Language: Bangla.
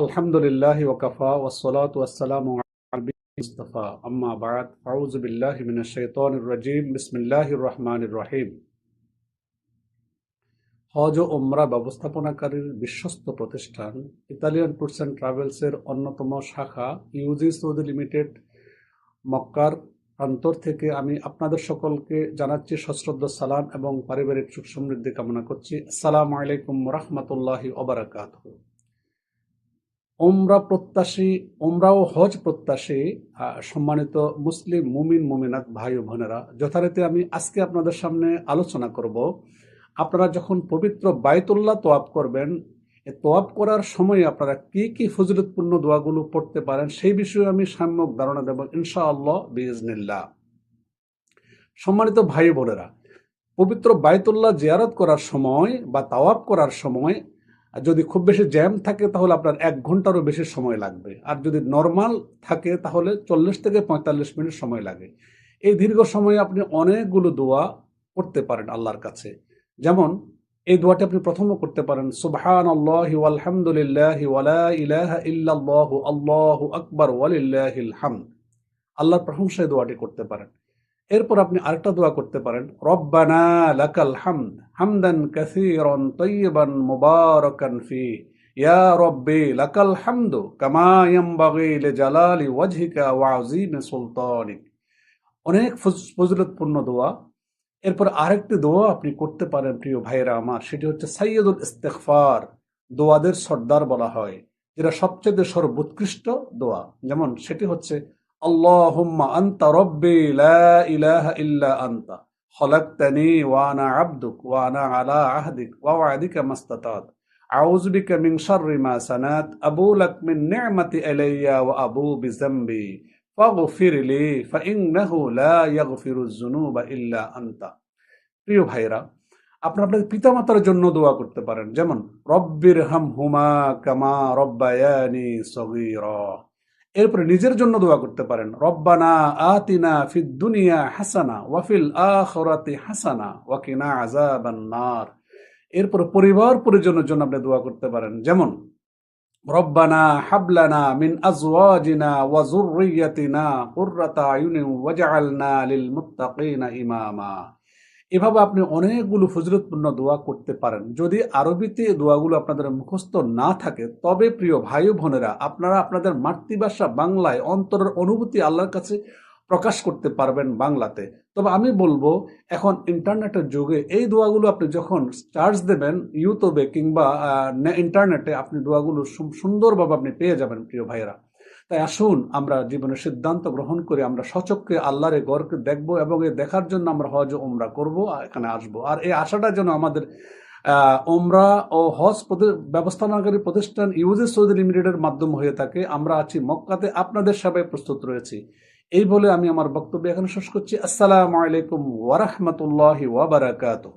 আলহামদুলিল্লাহ ওকাফা ওসলাত ওয়াসালাম মুস্তফা। আম্মা বাদ আউজুবিল্লাহ মিনাশাইতান রাজিম। বিসমিল্লাহ রহমান রহিম। হজ ও ওমরা ব্যবস্থাপনাকারীর বিশ্বস্ত প্রতিষ্ঠান ইতালিয়ান ট্যুরস অ্যান্ড ট্রাভেলসের অন্যতম শাখা ইউজি সৌদি লিমিটেড, মক্কার অন্তর থেকে আমি আপনাদের সকলকে জানাচ্ছি সশ্রদ্ধ সালাম এবং পারিবারিক সুখ সমৃদ্ধি কামনা করছি। আসসালামু আলাইকুম রহমতুল্লাহি ওবরাকাত ওমরা প্রত্যাশী ওমরা ও হজ প্রত্যাশী সম্মানিত মুসলিম মুমিন, মুমিনাত ভাই ও বোনেরা, যথারীতি আমি আজকে আপনাদের সামনে আলোচনা করব। আপনারা যখন পবিত্র বায়তুল্লাহ তোয়াব করবেন তোয়াব করার সময় আপনারা কি কি ফজিলতপূর্ণ দোয়াগুলো পড়তে পারেন সেই বিষয়ে আমি সাম্যক ধারণা দেব ইনশাআল্লাহ বিজনিল্লাহ সম্মানিত ভাই বোনেরা, পবিত্র বায়তুল্লাহ জিয়ারত করার সময় বা তাওয়াব করার সময় যদি খুব বেশি জ্যাম থাকে, তাহলে আপনার এক ঘন্টারও বেশি সময় লাগবে। আর যদি নর্মাল থাকে, তাহলে চল্লিশ থেকে পঁয়তাল্লিশ মিনিট সময় লাগে। এই দীর্ঘ সময়ে আপনি অনেকগুলো দোয়া করতে পারেন আল্লাহর কাছে। যেমন, এই দোয়াটি আপনি প্রথমও করতে পারেন সুবহান আল্লাহি আলহামদুলিল্লাহি ওয়ালা ইলাহা ইল্লাল্লাহু আল্লাহু আকবার ওয়ালিল্লাহিল হামদ। আল্লাহর প্রশংসা এই দোয়াটি করতে পারেন। এরপর আপনি আরেকটা দোয়া করতে পারেন, রব্বানা লাকাল হামদ, হামদান কাসীরান তাইয়িবান মুবারাকান ফি, ইয়া রব্বি লাকাল হামদু কামা ইয়ানবাগি লিজালালি ওয়াজহিকা ওয়া আযীমি সুলতানিক। অনেক ফজ- ফজিলতপূর্ণ দোয়া। এরপর আরেকটি দোয়া আপনি করতে পারেন, প্রিয় ভাইয়েরা আমার, সেটি হচ্ছে সাইয়দুল ইস্তেগফার, দোয়াদের সর্দার বলা হয়, যেটা সবচেয়ে সর্বোৎকৃষ্ট দোয়া। যেমন সেটি হচ্ছে ইল্লা ওয়া ওয়া ওয়া প্রিয় ভাইরা পিতামাতার জন্য দোয়া করতে পারেন। যেমন রব্বির হাম হুমা কামা রব্বায়ানি সগীরা। এরপরে নিজের জন্য দোয়া করতে পারেন। রব্বানা আতিনা ফিদ দুনিয়া হাসানা ওয়াফিল আখিরাতি হাসানা ওয়াকিনা আযাবান নার। এরপর পরিবার পরিজনের জন্য আপনি দোয়া করতে পারেন। যেমন, রব্বানা হাবলানা মিন আজওয়াজিনা ওয়া যুররিয়াতিনা কুররাতা আয়ুনিন ওয়াজআলনা লিল মুত্তাকিনা ইমামা। এভাবে আপনি অনেকগুলো ফজিলতপূর্ণ দোয়া করতে পারেন। যদি আরবিতে দোয়াগুলো আপনাদের মুখস্থ না থাকে, তবে প্রিয় ভাই বোনেরা, আপনারা আপনাদের মাতৃভাষা বাংলায় অন্তরের অনুভূতি আল্লাহর কাছে প্রকাশ করতে পারবেন বাংলাতে। তবে আমি বলব, এখন ইন্টারনেটের যুগে এই দোয়াগুলো আপনি যখন চার্জ দেবেন ইউটিউবে কিংবা ইন্টারনেটে, আপনি দোয়াগুলো সুন্দরভাবে আপনি পেয়ে যাবেন প্রিয় ভাইয়েরা। তাই আসুন আমরা জীবনের সিদ্ধান্ত গ্রহণ করে আমরা সচক্ষে আল্লাহর এই গড়কে দেখব এবং এ দেখার জন্য আমরা হজ ওমরা করব, এখানে আসব। আর এই আশাটা যেন আমাদের ওমরা ও হজ ব্যবস্থাপনাকারী প্রতিষ্ঠান ইউজে সৌদি লিমিটেডের মাধ্যম হয়ে থাকে। আমরা আছি মক্কাতে, আপনাদের সেবায় প্রস্তুত রয়েছি। এই বলে আমি আমার বক্তব্য এখানে শেষ করছি। আসসালামু আলাইকুম ওয়ারহমতুল্লাহি ওয়াবারাকাতুহু